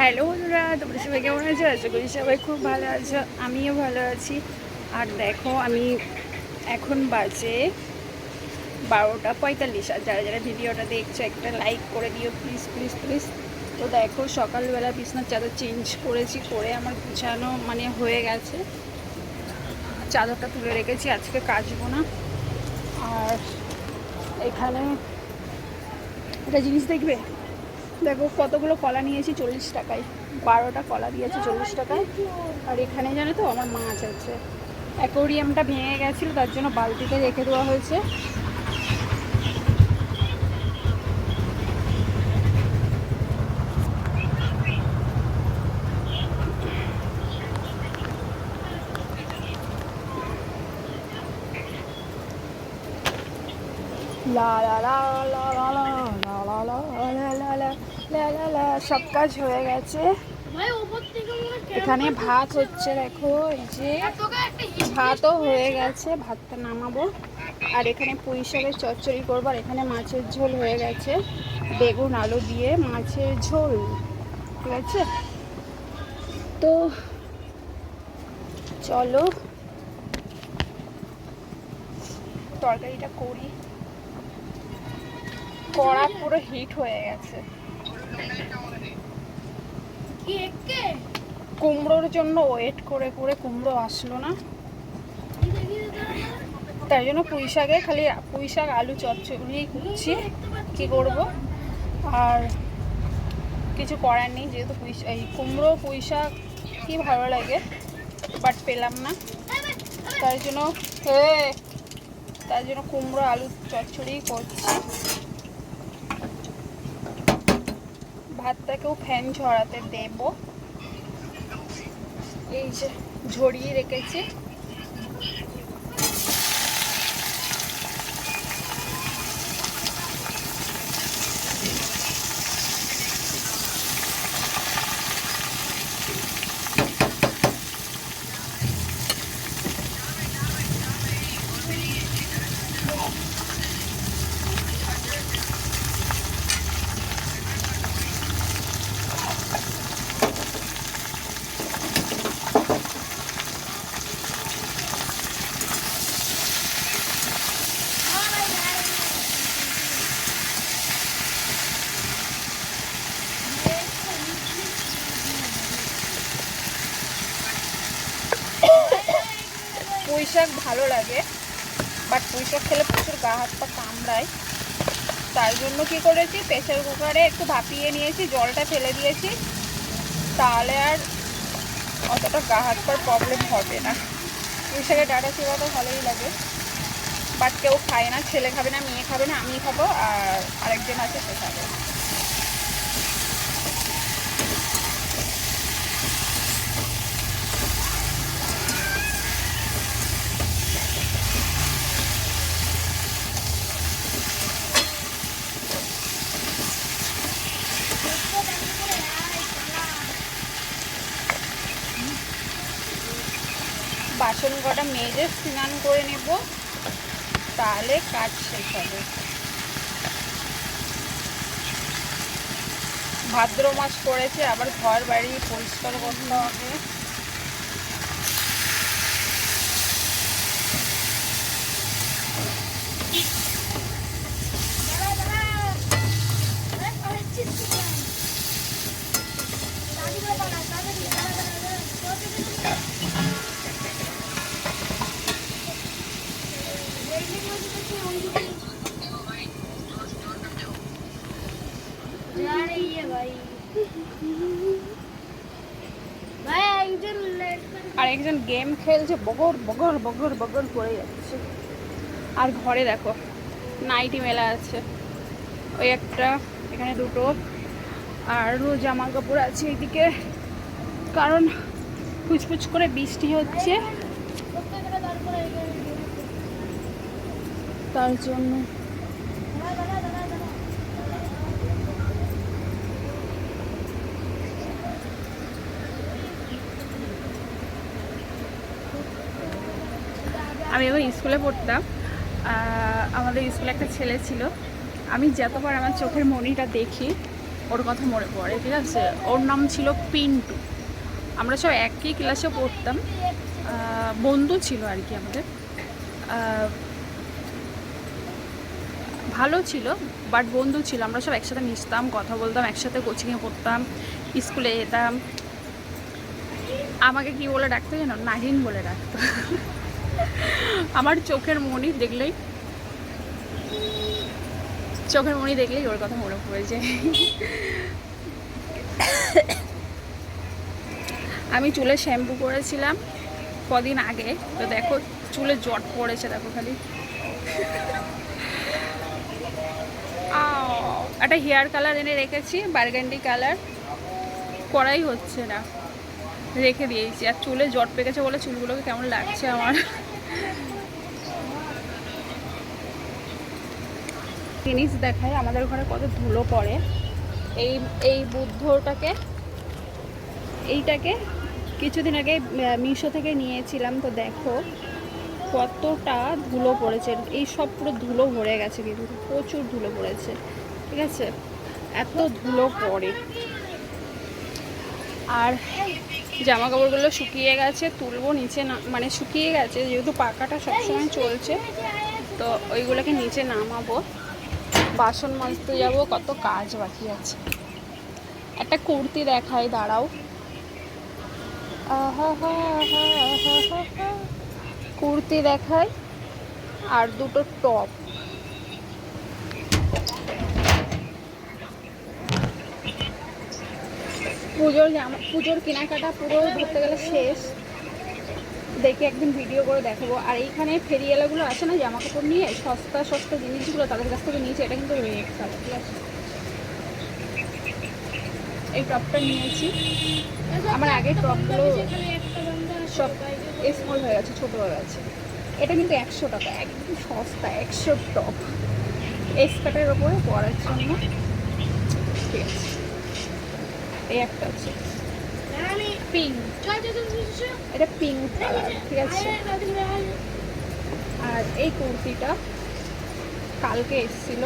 Hello বন্ধুরা তোমরা সবাই কেমন আছো? আশা করি সবাই খুব ভালো আছো, আমিও ভালো আছি। আর দেখো, আমি এখন বাজে বারোটা পঁয়তাল্লিশ, আর যারা যারা ভিডিওটা দেখছ, একটা লাইক করে দিও প্লিজ প্লিজ প্লিজ তো দেখো, সকালবেলা বিছনার চাদর চেঞ্জ করেছি, করে আমার গুছানো মানে হয়ে গেছে। চাদরটা তুলে রেখেছি, আজকে কাচবো না। আর এখানে একটা জিনিস দেখবে? দেখো কতগুলো কলা নিয়েছি চল্লিশ টাকায়। বারোটা কলা দিয়েছি চল্লিশ টাকায়। আর এখানে জানো তো আমার মাছ আছে। অ্যাকোরিয়ামটা ভেঙে গেছিল, তার জন্য বালতিতে রেখে দেওয়া হয়েছে। সব কাজ হয়ে গেছে মনে হয় এখানে ভাত হচ্ছে দেখো এই যে ভাতও হয়ে গেছে ভাতটা নামাবো আর এখানে পুঁই শাকের চচ্চড়ি করব আর এখানে মাছের ঝোল হয়ে গেছে বেগুন আলু দিয়ে মাছের ঝোল ঠিক আছে তো চলো তরকারিটা করি কড়া পুরো হিট হয়ে গেছে। কুমড়োর জন্য ওয়েট করে করে কুমড়ো আসলো না। তাই জন্য পুঁই শাকে খালি পুঁই শাক আলু চচ্চড়ি করছি কী করব? আর কিছু করার নেই যেহেতু পুঁই এই কুমড়ো পুঁই শাক কি ভালো লাগে বাট পেলাম না। তার জন্য হে তার জন্য কুমড়ো আলু চচ্চড়ি করছি। ভাতটাকেও ফ্যান ঝরাতে দেব। এই যে ঝরিয়ে রেখেছি পুঁই শাক ভালো লাগে বাট পুঁই শাক খেলে প্রচুর গা হাত পা কামড়ায়। তার জন্য কি করেছি প্রেশার কুকারে একটু ভাপিয়ে নিয়েছি, জলটা ফেলে দিয়েছি। তাহলে আর অতটা গা হাত পার প্রবলেম হবে না। পুঁই শাকের ডাটা তো ভালোই লাগে বাট কেউ খায় না, ছেলে খাবে না, মেয়ে খাবে না, আমি খাব, আর আরেকজন আছে সে খাবে। বাসন কটা মেজে স্নান করে নেব, তাহলে কাজ শেষ হবে। ভাদ্র মাস পড়েছে, আবার ঘর বাড়ি পরিষ্কার করতে হবে। একজন গেম খেলছে, বগর বগর বগর বগর করে যাচ্ছে। আর ঘরে দেখো, নাইটি মেলা আছে। ওই একটা, এখানে দুটো। আরও জামা কাপড় আছে এইদিকে কারণ ফুচফুচ করে বৃষ্টি হচ্ছে। তার জন্য আমি এবার স্কুলে পড়তাম। আমাদের স্কুলে একটা ছেলে ছিল। আমি যতবার আমার চোখের মনিটা দেখি, ওর কথা মনে পড়ে, ঠিক আছে? ওর নাম ছিল পিন্টু। আমরা সব একই ক্লাসে পড়তাম। বন্ধু ছিল আর কি আমাদের। ভালো ছিল বাট বন্ধু ছিল। আমরা সব একসাথে মিশতাম, কথা বলতাম, একসাথে কোচিংয়ে পড়তাম, স্কুলে যেতাম। আমাকে কি বলে ডাকতো জানো? নাহিন বলে ডাকতো। আমার চোখের মনি দেখলেই, চোখের মনি দেখলেই ওর কথা মনে পড়ে যায়। আমি চুলে শ্যাম্পু করেছিলাম কদিন আগে। তো দেখো, চুলে জট পড়েছে, দেখো খালি। একটা হেয়ার কালার এনে রেখেছি, বার্গান্ডি কালার। করাই হচ্ছে না, রেখে দিয়েছি। আর চুলে জট পেকেছে বলে চুলগুলোকে কেমন লাগছে আমার? জিনিস দেখায়, আমাদের ঘরে কত ধুলো পড়ে। এই এই বুদ্ধটাকে, এইটাকে কিছুদিন আগে মিশো থেকে নিয়েছিলাম, তো দেখো কতটা ধুলো পড়েছে। এই সব পুরো ধুলো ভরে গেছে কিন্তু, প্রচুর ধুলো পড়েছে, ঠিক আছে? এত ধুলো পড়ে। আর জামা কাপড়গুলো শুকিয়ে গেছে, তুলবো নিচে না মানে শুকিয়ে গেছে, যেহেতু পাকাটা সবসময় চলছে, তো ওইগুলোকে নিচে নামাবো। বাসন মাজতে যাব, কত কাজ বাকি আছে। একটা কুর্তি দেখাই, দাঁড়াও। কুর্তি দেখাই, আর দুটো টপ। পুজোর জামা পুজোর কেনাকাটা পুরো ধরতে গেলে শেষ। দেখে একদিন ভিডিও করে দেখাবো। আর এইখানে ফেরিওয়ালাগুলো আছে না জামা কাপড় নিয়ে সস্তা সস্তা জিনিসগুলো তাদের কাছ থেকে নিয়েছি, এটা কিন্তু ঠিক আছে? এই টপটা নিয়েছি। আমার আগের টপগুলো সব স্মল হয়ে গেছে, ছোটো হয়ে গেছে। এটা কিন্তু একশো টাকা, একদম সস্তা, একশো টপ। স্কার্টের ওপরে পরার জন্য, ঠিক আছে। এই একটা আছে। এটা পিঙ্ক আর এই কুর্তিটা কালকে এসেছিল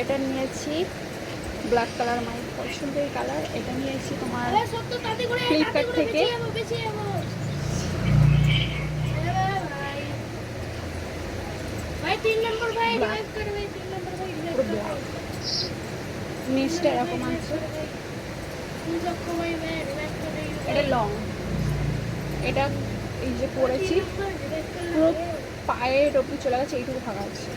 এটা নিয়েছি ব্ল্যাক কালার আমার পছন্দের কালার এটা নিয়েছি তোমার ফ্লিপকার্ট থেকে তিন নম্বর ভাই তিন নম্বর ভাই মিষ্টি এরকম আছে। এটা লং এটা এই যে পরেছি, পুরো পায়ের ওপরে চলে গেছে, এইটুকু ফাঁকা আছে।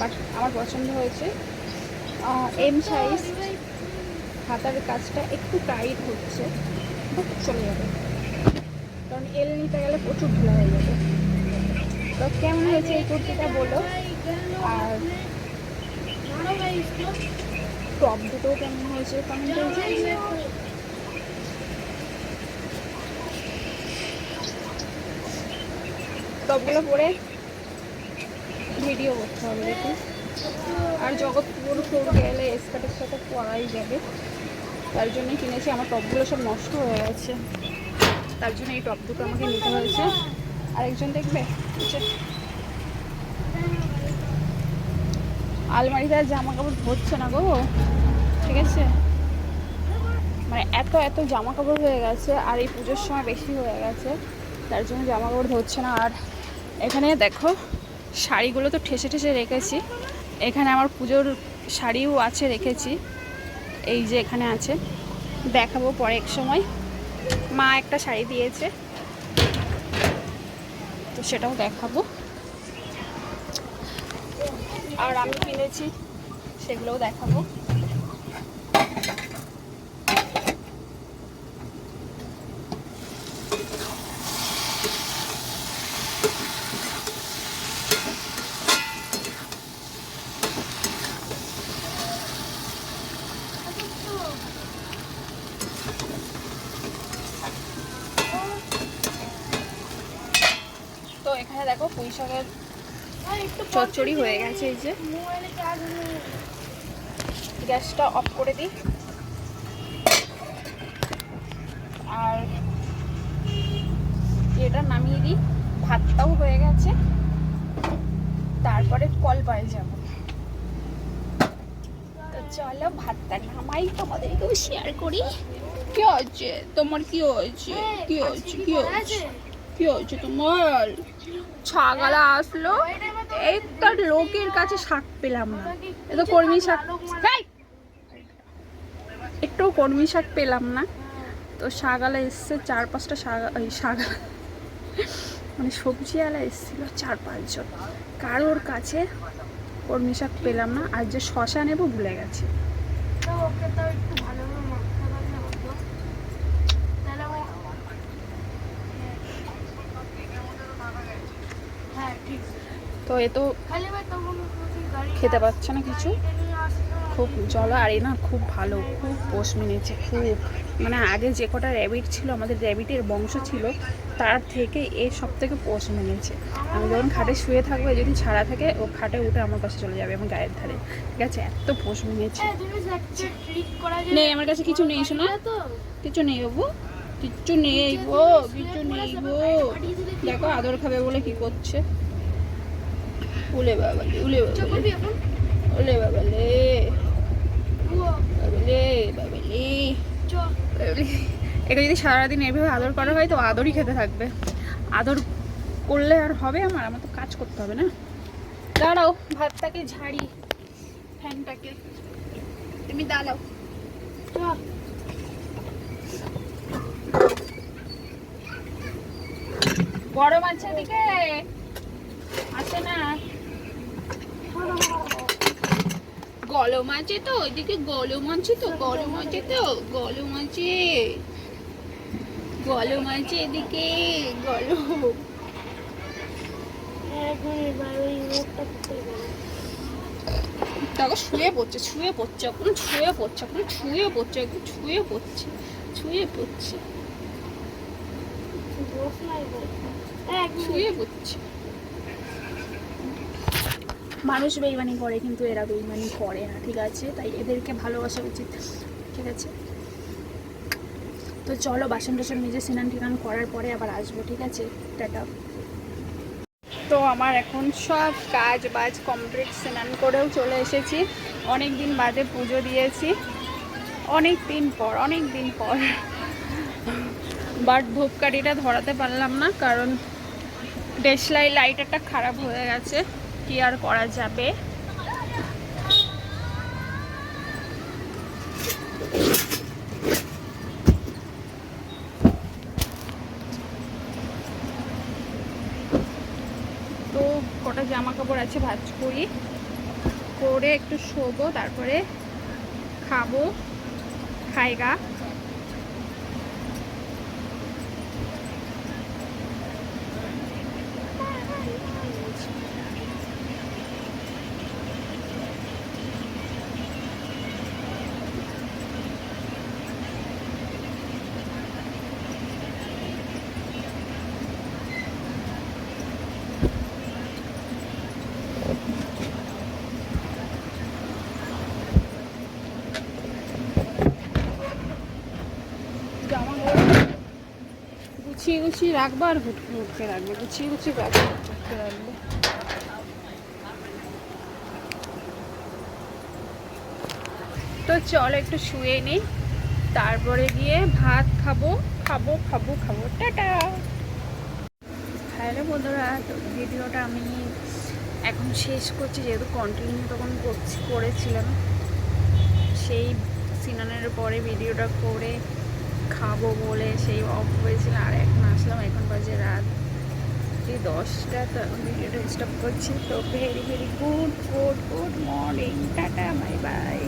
বাট আমার পছন্দ হয়েছে এম সাইজ হাতার কাজটা একটু টাইট হচ্ছে চলে যাবে। কারণ এল নিতে গেলে প্রচুর ধুলা হয়ে যাবে। তো কেমন হয়েছে এই কুর্তিটা বলো? আর টপ দুটো কেমন হয়েছে কমেন্টে জানিও। টপগুলো পরে ভিডিও করতে হবে দেখি। আর জগৎপুর ফ্লোর গেলে স্কার্টের সাথে পরাই যাবে। তার জন্য কিনেছি, আমার টপগুলো সব নষ্ট হয়ে গেছে। তার জন্য এই টপ দুটো আমাকে নিতে হয়েছে। আরেকজন দেখবে নিচে। আলমারিতে আর জামা কাপড় ধরছে না গো। ঠিক আছে? মানে এত এত জামা কাপড় হয়ে গেছে আর এই পুজোর সময় বেশি হয়ে গেছে, তার জন্য জামা কাপড় ধরছে না। আর এখানে দেখো, শাড়িগুলো তো ঠেসে ঠেসে রেখেছি। এখানে আমার পুজোর শাড়িও আছে রেখেছি। এই যে এখানে আছে, দেখাবো পরে এক সময়। মা একটা শাড়ি দিয়েছে, তো সেটাও দেখাবো। আর আমি কিনেছি সেগুলোও দেখাবো তো এখানে দেখো পুঁই শাকের ভাই একটু চচ্চড়ি হয়ে গেছে এই যে। গ্যাসটা অফ করে দিই। আর এটা নামিয়ে দিই। ভাতটাও হয়ে গেছে। তারপরে কল পায়ে যাব। চলো ভাতটা নামাই তোমাদেরকেও শেয়ার করি। কি হচ্ছে তোমার কি হয়েছে? কি হয়েছে? কি হয়েছে? কি হয়েছে তোমার? ছাগালা আসলো। একটা লোকের কাছে শাক পেলাম না। এ তো কর্মী শাক! একটু কর্মী শাক পেলাম না। তো শাগালা এসছে, চার পাঁচটা শাক এই শাগালা মানে সবজিওয়ালা এসেছিল, চার পাঁচজন। কারোর কাছে কর্মী শাক পেলাম না। আর যে শশা নেব ভুলে গেছি তো ওকে তো একটু ভালোভাবে মাখতে পারলে হতো তাহলে ও হ্যাঁ ঠিক তো এ তো খেতে পাচ্ছে না কিছু। খুব জল, আর এ না খুব ভালো, খুব পোষ মেনেছে, খুব। মানে আগে যে কটা র্যাবিট ছিল, আমাদের র্যাবিটের বংশ ছিল, তার থেকে এ সব থেকে পোষ মেনেছে। আমি যখন খাটে শুয়ে থাকব যদি ছাড়া থাকে, ও খাটে উঠে আমার পাশে চলে যাবে আমার গায়ের ধারে। ঠিক আছে? এত পোষ মেনেছে। নেই, আমার কাছে কিছু নেই, শোনা। কিছু নেই বাবু। কিচ্ছু নেই গো, কিছু নেই গো। দেখো, আদর খাবে বলে কি করছে? উলে বাবালে উলে এখন? উলে বাবালে। বাবালে চ। বাবালে। একে যদি সারাদিন এভাবে আদর করা হয় তো আদরই খেতে থাকবে। আদর করলে আর হবে আমার আমার তো কাজ করতে হবে না। দাঁড়াও ভাতটাকে ঝাড়ি ফ্যানটাকে। তুমি দাঁড়াও। গরম আছে এদিকে? আছে না? গলম আছে তো, ওইদিকে গলম আছে তো গরম আছে তো, গলম আছে। গলম আছে এদিকে গেল দেখো, শুয়ে পড়ছে শুয়ে পড়ছে, এখন শুয়ে পড়ছে, এখন শুয়ে পড়ছে, এখন শুয়ে পড়ছে শুয়ে পড়ছে। শুয়ে পড়ছে। মানুষ বেইমানি করে, কিন্তু এরা বেইমানি করে না, ঠিক আছে? তাই এদেরকে ভালোবাসা উচিত, ঠিক আছে? তো চলো, বাসন টাসন নিজে স্নান টিনান করার পরে আবার আসব, ঠিক আছে? টাটা। তো আমার এখন সব কাজ বাজ কমপ্লিট, স্নান করেও চলে এসেছি। অনেক দিন বাদে পুজো দিয়েছি। অনেক দিন পর, অনেক দিন পর। বাট ধূপকাঠিটা ধরাতে পারলাম না, কারণ দেশলাই লাইটারটা খারাপ হয়ে গেছে। কি আর করা যাবে? তো কটা জামা কাপড় আছে ভাজ করি। করে একটু শোবো, তারপরে খাব। খাইগা জামা কাপড় গুছিয়ে গুছিয়ে রাখব আর হুটকে হুটকে রাখব গুছিয়ে গুছিয়ে রাখব হুটকে রাখব। তো চল একটু শুয়ে নিই তারপরে গিয়ে ভাত খাব খাব খাব খাব, টাটা। হ্যালো বন্ধুরা, তো ভিডিওটা আমি এখন শেষ করছি, যেহেতু কন্টিনিউ তখন করছি, করেছিলাম। সেই সিনানের পরে ভিডিওটা করে খাব বলে সেই অফ হয়েছিল, আর এখন আসলাম, এখন বাজে রাত এই দশটা ভিডিওটা স্টপ করছি। তো very very good good good morning tata bye bye